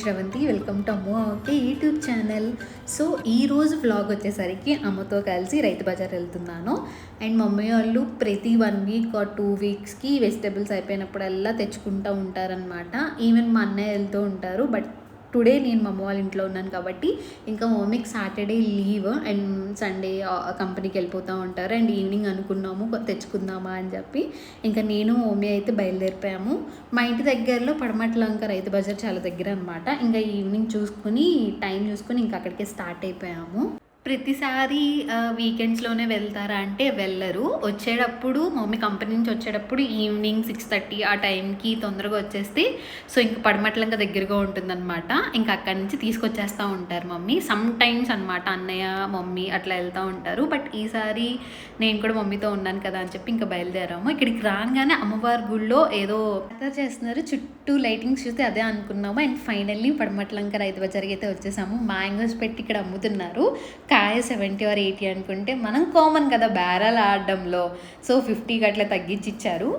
Sravanthi welcome to Ammu okay YouTube channel. So ఈ రోజు వచ్చేసరికి అమ్మతో కలిసి రైతు బజార్ వెళ్తున్నాను. అండ్ మమ్మీ వాళ్ళు ప్రతి వన్ వీక్ ఆర్ టూ వీక్స్కి వెజిటేబుల్స్ అయిపోయినప్పుడల్లా తెచ్చుకుంటూ ఉంటారనమాట ఈవెన్ మా అన్నయ్య వెళ్తూ ఉంటారు. బట్ టుడే నేను మా అమ్మ వాళ్ళ ఇంట్లో ఉన్నాను కాబట్టి ఇంకా మా మమ్మీకి సాటర్డే లీవ్ అండ్ సండే కంపెనీకి వెళ్ళిపోతూ ఉంటారు. అండ్ ఈవినింగ్ అనుకున్నాము తెచ్చుకుందామా అని చెప్పి. ఇంకా నేను మమ్మీ అయితే బయలుదేరిపోయాము. మా ఇంటి దగ్గరలో పడమట్లంక రైతు బజార్ చాలా దగ్గర అనమాట ఇంకా ఈవినింగ్ చూసుకుని టైం చూసుకుని ఇంకా అక్కడికే స్టార్ట్ అయిపోయాము. ప్రతిసారి వీకెండ్స్లోనే వెళ్తారా? అంటే వెళ్ళరు. వచ్చేటప్పుడు మమ్మీ కంపెనీ నుంచి వచ్చేటప్పుడు ఈవినింగ్ సిక్స్ థర్టీ ఆ టైంకి తొందరగా వచ్చేస్తే సో ఇంకా పడమట్లంక దగ్గరగా ఉంటుందన్నమాట. ఇంకా అక్కడి నుంచి తీసుకొచ్చేస్తూ ఉంటారు మమ్మీ. సమ్ టైమ్స్ అనమాట అన్నయ్య మమ్మీ అట్లా వెళ్తూ ఉంటారు. బట్ ఈసారి నేను కూడా మమ్మీతో ఉన్నాను కదా అని చెప్పి ఇంకా బయలుదేరాము. ఇక్కడికి రాగానే అమ్మవారి గుళ్ళో ఏదో జాతర చేస్తున్నారు. చుట్టూ లైటింగ్స్ చూస్తే అదే అనుకున్నాము. అండ్ ఫైనల్లీ పడమట్లంక రైతు బజార్కి అయితే వచ్చేసాము. మ్యాంగోస్ పెట్టి ఇక్కడ అమ్ముతున్నారు. కాయ సెవెంటీ ఆర్ ఎయిటీ అనుకుంటే మనం కామన్ కదా బేరాలు ఆడడంలో. సో ఫిఫ్టీకి అట్లా తగ్గించి ఇచ్చారు.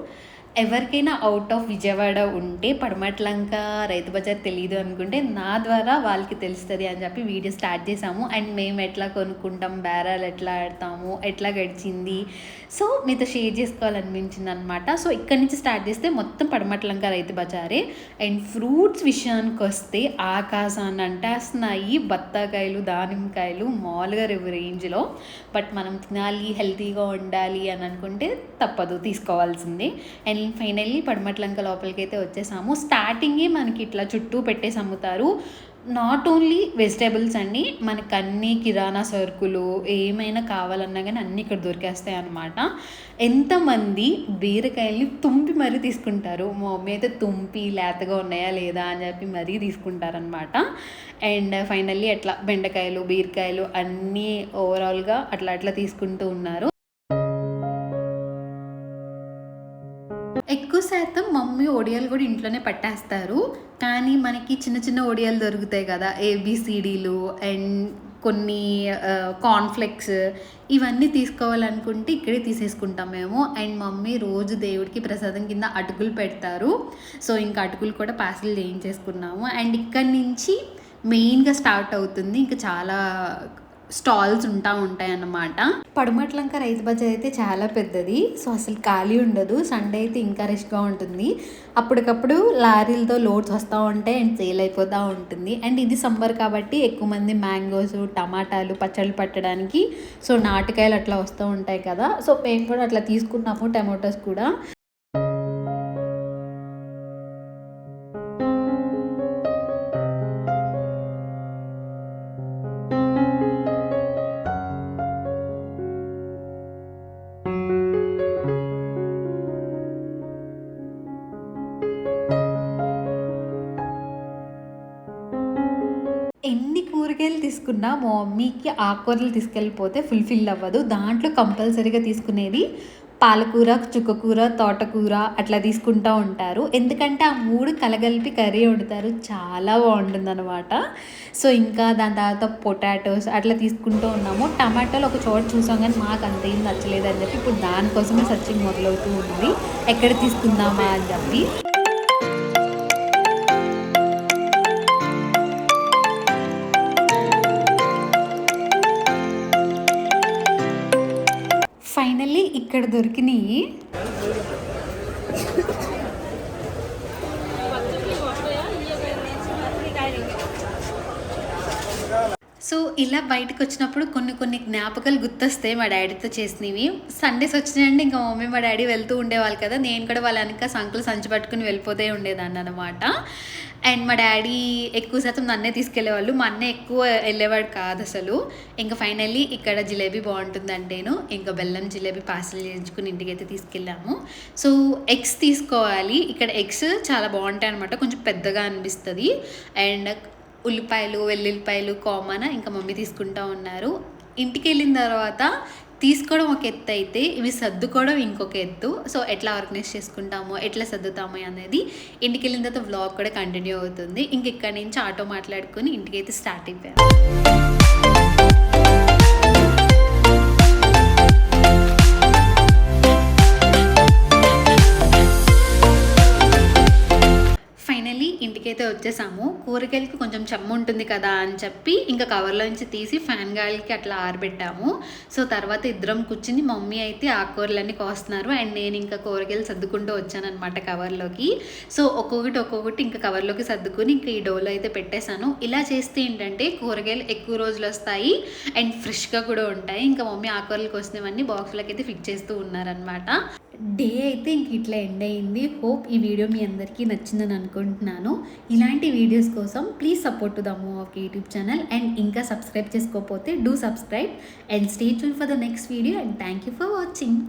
ఎవరికైనా అవుట్ ఆఫ్ విజయవాడ ఉంటే పడమట్లంక రైతు బజార్ తెలియదు అనుకుంటే నా ద్వారా వాళ్ళకి తెలుస్తుంది అని చెప్పి వీడియో స్టార్ట్ చేసాము అండ్ మేము ఎట్లా కొనుక్కుంటాం బేరాలు ఎట్లా ఆడతాము ఎట్లా గడిచింది? సో మీతో షేర్ చేసుకోవాలనిపించింది అనమాట సో ఇక్కడి నుంచి స్టార్ట్ చేస్తే మొత్తం పడమట్లంక రైతు బజారే. అండ్ ఫ్రూట్స్ విషయానికి వస్తే ఆకాశాన్ని అంటేస్తున్నాయి బత్తాకాయలు దానిమ్మకాయలు మామూలుగా రేవు రేంజ్లో. బట్ మనం తినాలి హెల్తీగా ఉండాలి అని అనుకుంటే తప్పదు తీసుకోవాల్సిందే. అండ్ ఫైనల్లీ పడమట్లంక లోపలికి అయితే వచ్చేసాము. స్టార్టింగే మనకి ఇట్లా చుట్టూ పెట్టేసి అమ్ముతారు. నాట్ ఓన్లీ వెజిటేబుల్స్ అండి మనకు అన్ని కిరాణా సరుకులు ఏమైనా కావాలన్నా కానీ అన్నీ ఇక్కడ దొరికేస్తాయి అన్నమాట. ఎంతమంది బీరకాయల్ని తుంపి మరీ తీసుకుంటారు. మా మమ్మీ అయితే తుంపి లేతగా ఉన్నాయా లేదా? అని చెప్పి మరీ తీసుకుంటారనమాట అండ్ ఫైనల్లీ అట్లా బెండకాయలు బీరకాయలు అన్నీ ఓవరాల్గా అట్లా అట్లా తీసుకుంటూ ఉన్నారు. శాతం మమ్మీ ఒడియాలు కూడా ఇంట్లోనే పట్టేస్తారు. కానీ మనకి చిన్న చిన్న ఒడియాలు దొరుకుతాయి కదా ఏబిసిడీలు అండ్ కొన్ని కాన్ఫ్లెక్స్ ఇవన్నీ తీసుకోవాలనుకుంటే ఇక్కడే తీసేసుకుంటాం మేము. అండ్ మమ్మీ రోజు దేవుడికి ప్రసాదం కింద అటుకులు పెడతారు. సో ఇంకా అటుకులు కూడా పార్సల్ చేయించేసుకున్నాము. అండ్ ఇక్కడి నుంచి మెయిన్గా స్టార్ట్ అవుతుంది. ఇంకా చాలా స్టాల్స్ ఉంటా ఉంటాయి అన్నమాట పడమట్లంక రైతు బజార్ అయితే చాలా పెద్దది. సో అసలు ఖాళీ ఉండదు. సండే అయితే ఇంకా రష్గా ఉంటుంది. అప్పటికప్పుడు లారీలతో లోడ్స్ వస్తూ ఉంటాయి అండ్ సేల్ అయిపోతూ ఉంటుంది. అండ్ ఇది సమ్మర్ కాబట్టి ఎక్కువ మంది మ్యాంగోస్ టమాటాలు పచ్చళ్ళు పట్టడానికి సో నాటుకాయలు అట్లా వస్తూ ఉంటాయి కదా. సో మేము కూడా అట్లా తీసుకున్నాము టమాటోస్ కూడా. ఎన్ని కూరగాయలు తీసుకున్నా మా మమ్మీకి ఆకుకూరలు తీసుకెళ్ళిపోతే ఫుల్ఫిల్ అవ్వదు. దాంట్లో కంపల్సరీగా తీసుకునేది పాలకూర చుక్కకూర తోటకూర అట్లా తీసుకుంటూ ఉంటారు. ఎందుకంటే ఆ మూడు కలగలిపి కర్రీ వండుతారు. చాలా బాగుంటుంది అనమాట సో ఇంకా దాని తర్వాత పొటాటోస్ అట్లా తీసుకుంటూ ఉన్నాము. టమాటాలు ఒక చోట చూసాం కానీ మాకు అంత ఏం నచ్చలేదు అని చెప్పి ఇప్పుడు దానికోసమే సర్చింగ్ మొదలవుతూ ఉంది. ఎక్కడ తీసుకుందామా అని చెప్పి. ఫైనల్లీ ఇక్కడ దొరికినాయి. సో ఇలా బయటకు వచ్చినప్పుడు కొన్ని కొన్ని జ్ఞాపకాలు గుర్తొస్తాయి మా డాడీతో చేసినవి. సండేస్ వచ్చినాయండి ఇంకా మమ్మీ మా డాడీ వెళ్తూ ఉండేవాళ్ళు కదా. నేను కూడా వాళ్ళ వెనక సంకులు సంచి పట్టుకుని వెళ్ళిపోతే ఉండేదాన్ని అనమాట అండ్ మా డాడీ ఎక్కువ శాతం నన్నే తీసుకెళ్ళేవాళ్ళు మా అన్న ఎక్కువ వెళ్ళేవాడు కాదు అసలు. ఇంకా ఫైనల్లీ ఇక్కడ జిలేబీ బాగుంటుందంటేను ఇంకా బెల్లం జిలేబీ పార్సల్ చేయించుకుని ఇంటికి అయితే తీసుకెళ్ళాము. సో ఎగ్స్ తీసుకోవాలి. ఇక్కడ ఎగ్స్ చాలా బాగుంటాయి అనమాట కొంచెం పెద్దగా అనిపిస్తుంది. అండ్ ఉల్లిపాయలు వెల్లుల్లిపాయలు కామన్ ఇంకా మమ్మీ తీసుకుంటా ఉన్నారు. ఇంటికి వెళ్ళిన తర్వాత తీసుకోవడం ఒక ఎత్తు అయితే ఇవి సర్దుకోవడం ఇంకొక ఎత్తు. సో ఎట్లా ఆర్గనైజ్ చేసుకుంటామో ఎట్లా సర్దుతామో అనేది ఇంటికి వెళ్ళిన తర్వాత వ్లాగ్ కూడా కంటిన్యూ అవుతుంది. ఇంక ఇక్కడ నుంచి ఆటో మాట్లాడుకొని ఇంటికి అయితే స్టార్ట్ అయిపోయాను కూరగాయలకి కొంచెం చెమ్మ ఉంటుంది కదా అని చెప్పి ఇంకా కవర్లో నుంచి తీసి ఫ్యాన్ గాయలకి అట్లా ఆరబెట్టాము. సో తర్వాత ఇద్దరం కూర్చుని మమ్మీ అయితే ఆకుకూరలన్నీ కోస్తున్నారు. అండ్ నేను ఇంకా కూరగాయలు సర్దుకుంటూ వచ్చానమాట కవర్లోకి. సో ఒక్కొక్కటి ఒక్కొక్కటి ఇంకా కవర్లోకి సర్దుకుని ఇంకా ఈ డోలో అయితే పెట్టేశాను. ఇలా చేస్తే ఏంటంటే కూరగాయలు ఎక్కువ రోజులు వస్తాయి అండ్ ఫ్రెష్గా కూడా ఉంటాయి. ఇంకా మమ్మీ ఆకుకూరలు కోసినవన్నీ బాక్స్లోకి అయితే ఫిట్ చేస్తూ ఉన్నారనమాట డే అయితే ఇంక ఇట్లా ఎండ్ అయింది. హోప్ ఈ వీడియో మీ అందరికీ నచ్చిందని అనుకుంటున్నాను. ఇలాంటి వీడియోస్ కోసం ప్లీజ్ సపోర్ట్ టు ద మూ ఆఫ్ యూట్యూబ్ ఛానల్ అండ్ ఇంకా సబ్స్క్రైబ్ చేసుకోకపోతే do subscribe and stay tune for the next video and thank you for watching